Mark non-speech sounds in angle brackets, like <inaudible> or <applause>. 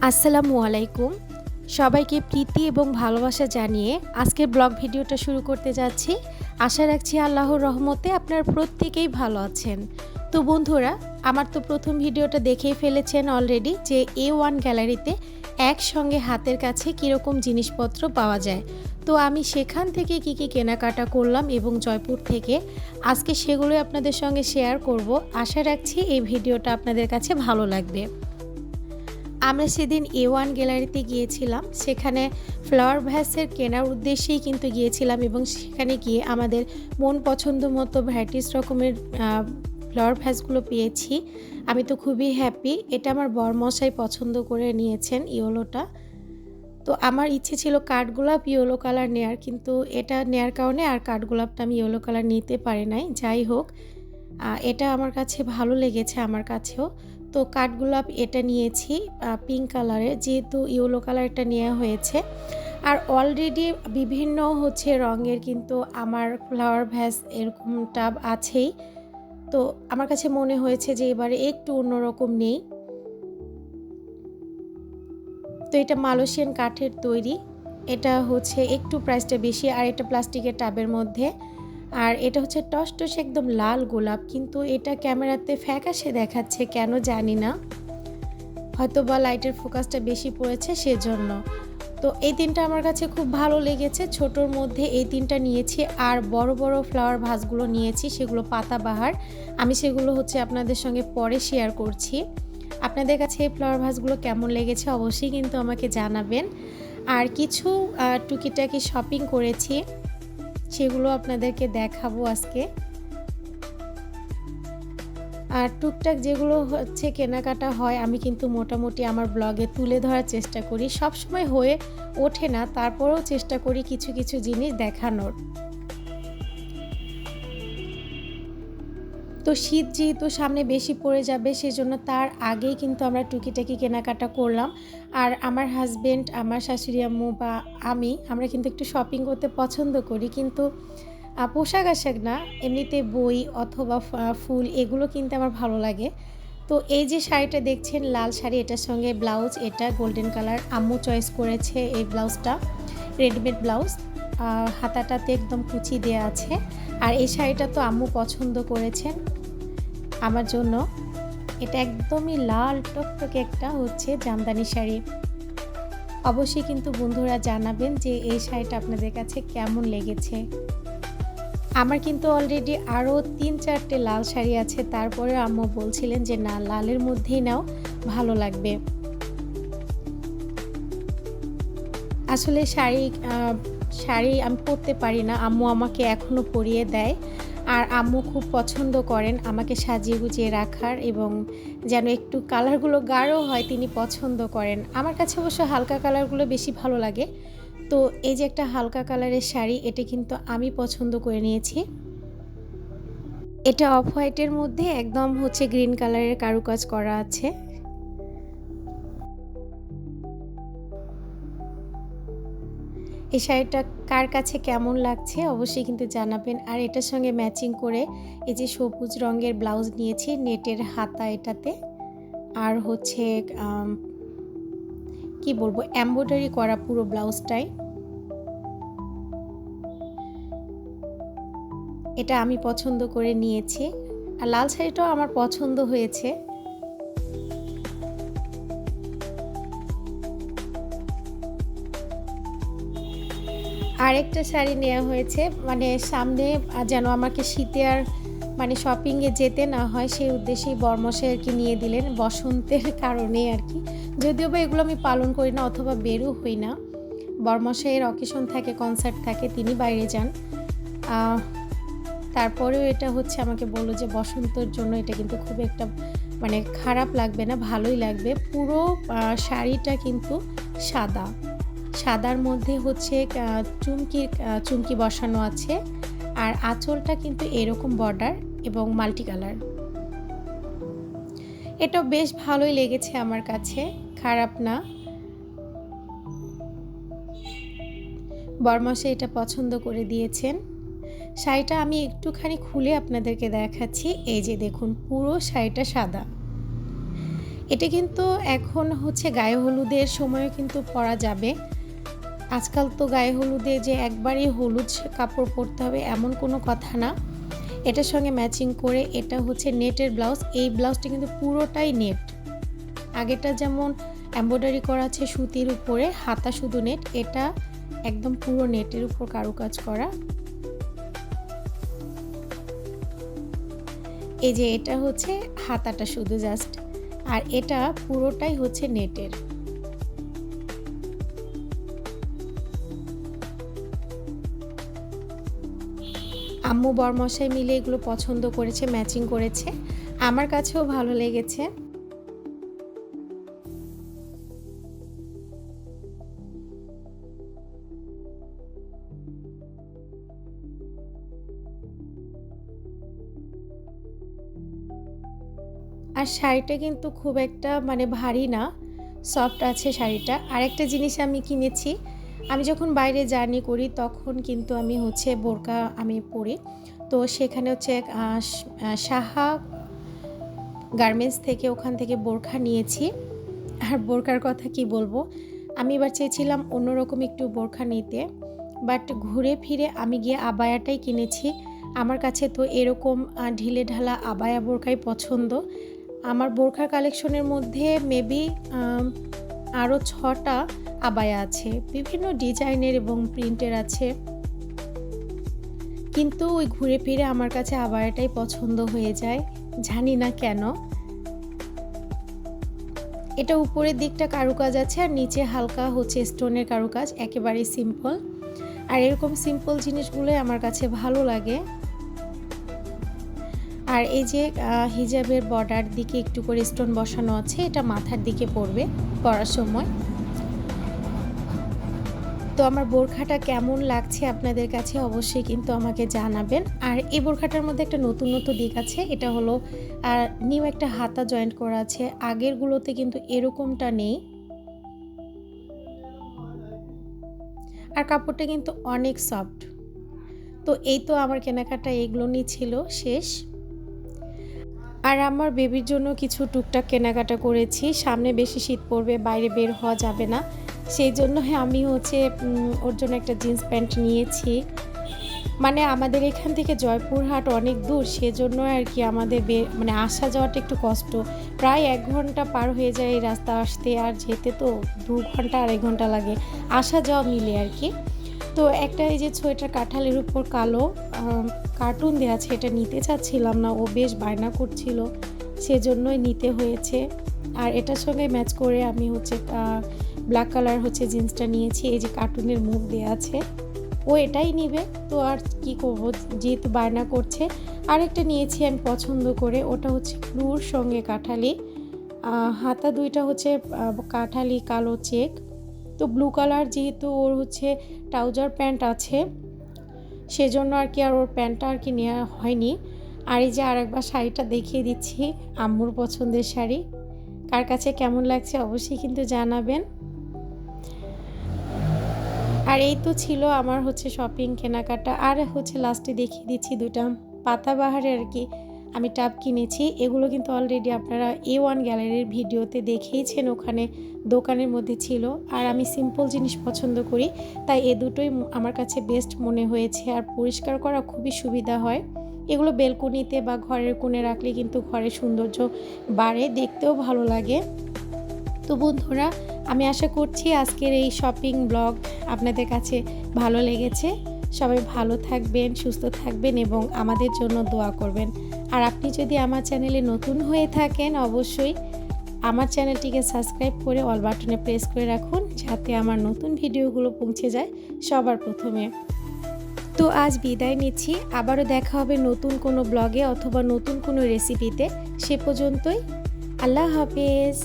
আসসালামু আলাইকুম। সবাইকে প্রীতি এবং ভালোবাসা জানিয়ে আজকের ব্লগ ভিডিওটা শুরু করতে যাচ্ছি। আশা রাখছি আল্লাহর রহমতে আপনার প্রত্যেকেই ভালো আছেন। তো বন্ধুরা, আমার তো প্রথম ভিডিওটা দেখেই ফেলেছেন অলরেডি যে এ ওয়ান গ্যালারিতে একসঙ্গে হাতের কাছে কীরকম জিনিসপত্র পাওয়া যায়। তো আমি সেখান থেকে কি কি কেনাকাটা করলাম এবং জয়পুর থেকে আজকে সেগুলোই আপনাদের সঙ্গে শেয়ার করব। আশা রাখছি এই ভিডিওটা আপনাদের কাছে ভালো লাগবে। আমরা সেদিন এ ওয়ান গ্যালারিতে গিয়েছিলাম। সেখানে ফ্লাওয়ার ভ্যাসের কেনার উদ্দেশ্যেই কিন্তু গিয়েছিলাম এবং সেখানে গিয়ে আমাদের মন পছন্দ মতো ভ্যারাইটিস রকমের ফ্লাওয়ার ভ্যাসগুলো পেয়েছি। আমি তো খুবই হ্যাপি এটা আমার বরমশাই পছন্দ করে নিয়েছেন ইয়োলোটা। তো আমার ইচ্ছে ছিল কাঠগোলাপ ইয়েলো কালার নেয়ার, কিন্তু এটা নেয়ার কারণে আর কাঠগোলাপটা আমি ইয়েলো কালার নিতে পারি নাই। যাই হোক এটা আমার কাছে ভালো লেগেছে, আমার কাছেও। তো কাঠগোলাপ এটা নিয়েছি পিঙ্ক কালারের যেহেতু ইয়েলো কালারটা নেওয়া হয়েছে। আর অলরেডি বিভিন্ন হচ্ছে রঙের কিন্তু আমার ফ্লাওয়ার ভ্যাস এরকম টাব আছেই। তো আমার কাছে মনে হয়েছে যে এবারে একটু অন্যরকম নেই। তো এটা মালয়েশিয়ান কাঠের তৈরি। এটা হচ্ছে একটু প্রাইসটা বেশি, আর এটা প্লাস্টিকের টাবের মধ্যে। আর এটা হচ্ছে টস টস একদম লাল গোলাপ, কিন্তু এটা ক্যামেরাতে ফ্যাকাশে দেখাচ্ছে, কেন জানি না। হয়তো বা লাইটের ফোকাসটা বেশি পড়েছে সেজন্য। তো এই তিনটা আমার কাছে খুব ভালো লেগেছে, ছোটোর মধ্যে এই তিনটা নিয়েছি, আর বড় বড় ফ্লাওয়ার ভাসগুলো নিয়েছি, সেগুলো পাতাবাহার আমি সেগুলো হচ্ছে আপনাদের সঙ্গে পরে শেয়ার করছি। আপনাদের কাছে এই ফ্লাওয়ার ভাসগুলো কেমন লেগেছে অবশ্যই কিন্তু আমাকে জানাবেন। আর কিছু টুকিটাকি শপিং করেছি। সেগুলো আপনাদেরকে দেখাবো আজকে। আর টুকটাক যেগুলো হচ্ছে কেনাকাটা হয়, আমি কিন্তু মোটামুটি আমার ব্লগে তুলে ধরার চেষ্টা করি। সব সময় হয়ে ওঠে না, তারপরেও চেষ্টা করি কিছু কিছু জিনিস দেখানোর। তো শীত যেহেতু সামনে বেশি পড়ে যাবে, সেজন্য তার আগেই কিন্তু আমরা টুকিটাকি কেনাকাটা করলাম। আর আমার হাজব্যান্ড আমার শাশুড়ি আম্মু বা আমি, আমরা কিন্তু একটু শপিং করতে পছন্দ করি। কিন্তু পোশাক আশাক না, এমনিতে বই অথবা ফুল এগুলো কিনতে আমার ভালো লাগে। তো এই যে শাড়িটা দেখছেন, লাল শাড়ি, এটার সঙ্গে ব্লাউজ এটা গোল্ডেন কালার আম্মু চয়েস করেছে এই ব্লাউজটা রেডিমেড ব্লাউজ হাতাটাতে একদম কুচি দেওয়া আছে। আর এই শাড়িটা তো আম্মু পছন্দ করেছেন। আমার জন্য এটা একদমই লাল টকটকে একটা হচ্ছে জামদানি শাড়ি। অবশ্যই কিন্তু বন্ধুরা জানাবেন যে এই শাড়িটা আপনাদের কাছে কেমন লেগেছে। আমার কিন্তু অলরেডি আরও তিন চারটে লাল শাড়ি আছে। তারপরে আম্মু বলছিলেন যে, না, লালের মধ্যেই নাও, ভালো লাগবে। আসলে শাড়ি শাড়ি আমি পরতে পারি না। আম্মু আমাকে এখনও পরিয়ে দেয়। আর আম্মু খুব পছন্দ করেন আমাকে সাজিয়ে গুছিয়ে রাখার এবং যেন একটু কালারগুলো গাঢ় হয় তিনি পছন্দ করেন। আমার কাছে অবশ্য হালকা কালারগুলো বেশি ভালো লাগে। তো এই যে একটা হালকা কালারের শাড়ি, এটা কিন্তু আমি পছন্দ করে নিয়েছি। এটা অফ হোয়াইটের মধ্যে একদম হচ্ছে গ্রিন কালারের কারুকাজ করা আছে। এই শাড়িটা কার কাছে কেমন লাগছে অবশ্যই কিন্তু জানাবেন। আর এটার সঙ্গে ম্যাচিং করে এই যে সবুজ রঙের ব্লাউজ নিয়েছি নেটের হাতা এটাতে। আর হচ্ছে কি বলব, এম্ব্রয়ডারি করা পুরো ব্লাউজটাই। এটা আমি পছন্দ করে নিয়েছি। আর লাল শাড়িটাও আমার পছন্দ হয়েছে। আরেকটা শাড়ি নেওয়া হয়েছে মানে সামনে যেন আমাকে শীতে আর মানে শপিংয়ে যেতে না হয়, সেই উদ্দেশ্যেই বর্মশে আর কি নিয়ে দিলেন, বসন্তের <laughs> কারণে আর কি। যদিও বা এগুলো আমি পালন করি না অথবা বেরও হই না। বর্মশাইয়ের অকেশন থাকে কনসার্ট থাকে, তিনি বাইরে যান। তারপরেও এটা হচ্ছে আমাকে বলল যে বসন্তের জন্য এটা কিন্তু খুব একটা মানে খারাপ লাগবে না, ভালোই লাগবে। পুরো শাড়িটা কিন্তু সাদা। সাদার মধ্যে হচ্ছে চুমকি চুমকি বসানো আছে। আর আঁচলটা কিন্তু এরকম বর্ডার এবং মাল্টি কালার। এটা বেশ ভালোই লেগেছে আমার কাছে। খারাপ না। বরমাসে এটা পছন্দ করে দিয়েছেন। শাড়িটা আমি একটুখানি খুলে আপনাদেরকে দেখাচ্ছি। এই যে দেখুন, পুরো শাড়িটা সাদা। এটা কিন্তু এখন হচ্ছে গায়ে হলুদের সময় কিন্তু পরা যাবে। আজকাল তো গায়ে হলুদে যে একবারই হলুদ কাপড় পরতে হবে এমন কোনো কথা না। এটার সঙ্গে ম্যাচিং করে এটা হচ্ছে নেটের ব্লাউজ এই ব্লাউজটা কিন্তু পুরোটাই নেট। আগেটা যেমন এম্ব্রয়ডারি করা আছে সুতির উপরে, হাতা শুধু নেট, এটা একদম পুরো নেটের উপর কারুকাজ করা। এই যে এটা হচ্ছে হাতাটা শুধু জাস্ট আর এটা পুরোটাই হচ্ছে নেটের। আম্মু বরমশাই মিলে এগুলো পছন্দ করেছে ম্যাচিং করেছে। আমার কাছেও ভালো লেগেছে। আর শাড়িটা কিন্তু খুব একটা মানে ভারী না সফট আছে শাড়িটা। আরেকটা জিনিস আমি কিনেছি আমি যখন বাইরে জার্নি করি, তখন কিন্তু আমি হচ্ছে বোরকা আমি পরি। তো সেখানে হচ্ছে সাহা গার্মেন্টস থেকে ওখান থেকে বোরখা নিয়েছি। আর বোরকার কথা কি বলব? আমি এবার চেয়েছিলাম অন্যরকম একটু বোরখা নিতে। বাট ঘুরে ফিরে আমি গিয়ে আবায়াটাই কিনেছি। আমার কাছে তো এরকম ঢিলে ঢালা আবায়া বোরকাই পছন্দ। আমার বোরখার কালেকশনের মধ্যে মেবি আরও ছটা আবায়া আছে। বিভিন্ন ডিজাইনের এবং প্রিন্টের আছে। কিন্তু ওই ঘুরে ফিরে আমার কাছে আবায়াটাই পছন্দ হয়ে যায়। জানি না কেন। এটা উপরের দিকটা কারুকাজ আছে আর নিচে হালকা হচ্ছে স্টোনের কারুকাজ, একেবারেই সিম্পল আর এরকম সিম্পল জিনিসগুলোই আমার কাছে ভালো লাগে। আর এই যে হিজাবের বর্ডার দিকে একটু করে স্টোন বসানো আছে, এটা মাথার দিকে পড়বে পরার সময়। তো আমার বোরখাটা কেমন লাগছে আপনাদের কাছে অবশ্যই কিন্তু আমাকে জানাবেন। আর এই বোরখাটার মধ্যে একটা নতুন নতুন দিক আছে, এটা হলো আর নিউ একটা হাতা জয়েন্ট করা আছে। আগেরগুলোতে কিন্তু এরকমটা নেই। আর কাপড়টা কিন্তু অনেক সফট তো এই তো আমার কেনাকাটা এগুলো নিয়ে ছিল, শেষ। আর আমার বেবির জন্য কিছু টুকটাক কেনাকাটা করেছি। সামনে বেশি শীত পড়বে, বাইরে বের হওয়া যাবে না। সেই জন্য আমি হচ্ছে ওর জন্য একটা জিন্স প্যান্ট নিয়েছি। মানে আমাদের এখান থেকে জয়পুরহাট অনেক দূর, সেজন্য আর কি আমাদের মানে আসা যাওয়াটা একটু কষ্ট। প্রায় এক ঘণ্টা পার হয়ে যায় এই রাস্তা আসতে, আর যেতে তো দু ঘণ্টা, আড়াই ঘণ্টা লাগে। আসা যাওয়া মিলে আর কি। তো একটা এই যে সোয়েটার কাঁঠালের উপর কালো কার্টুন দেওয়া আছে, এটা নিতে চাচ্ছিলাম না, ও বেশ বায়না করছিল, সেজন্যই নিতে হয়েছে। আর এটার সঙ্গে ম্যাচ করে আমি হচ্ছে ব্ল্যাক কালার হচ্ছে জিন্সটা নিয়েছি, এই যে কার্টুনের মুখ দেওয়া আছে, ও এটাই নিবে। তো আর কি করব, যেহেতু বায়না করছে, আরেকটা নিয়েছি আমি পছন্দ করে, ওটা হচ্ছে ব্লুর সঙ্গে কাঁঠালি। হাতা দুইটা হচ্ছে কাঁঠালি কালো চেক তো ব্লু কালার যেহেতু ওর হচ্ছে ট্রাউজার প্যান্ট আছে, সেজন্য আর কি আর ওর প্যান্টটা আর কি নেওয়া হয়নি। আর এই যে আর একবার শাড়িটা দেখিয়ে দিচ্ছি, আম্মুর পছন্দের শাড়ি। কার কাছে কেমন লাগছে অবশ্যই কিন্তু জানাবেন। আর এই তো ছিল আমার হচ্ছে শপিং কেনাকাটা। আর হচ্ছে লাস্টে দেখিয়ে দিচ্ছি দুটা পাতাবাহারে আর কি। আমি টাব কিনেছি, এগুলো কিন্তু অলরেডি আপনারা এ ওয়ান গ্যালারির ভিডিওতে দেখেইছেন, ওখানে দোকানের মধ্যে ছিল। আর আমি সিম্পল জিনিস পছন্দ করি, তাই এ দুটোই আমার কাছে বেস্ট মনে হয়েছে। আর পরিষ্কার করা খুবই সুবিধা হয়। এগুলো বেলকুনিতে বা ঘরের কোণে রাখলে কিন্তু ঘরের সৌন্দর্য বাড়ে, দেখতেও ভালো লাগে। তো বন্ধুরা, আমি আশা করছি আজকের এই শপিং ব্লগ আপনাদের কাছে ভালো লেগেছে। সবাই ভালো থাকবেন, সুস্থ থাকবেন এবং আমাদের জন্য দোয়া করবেন। আর আপনি যদি আমার চ্যানেলে নতুন হয়ে থাকেন, অবশ্যই আমার চ্যানেলটিকে সাবস্ক্রাইব করে অল বাটনে প্রেস করে রাখুন, যাতে আমার নতুন ভিডিওগুলো পৌঁছে যায় সবার প্রথমে। তো আজ বিদায় নিচ্ছি। আবারও দেখা হবে নতুন কোনো ব্লগে অথবা নতুন কোনো রেসিপিতে। সে পর্যন্তই। আল্লাহ হাফেজ।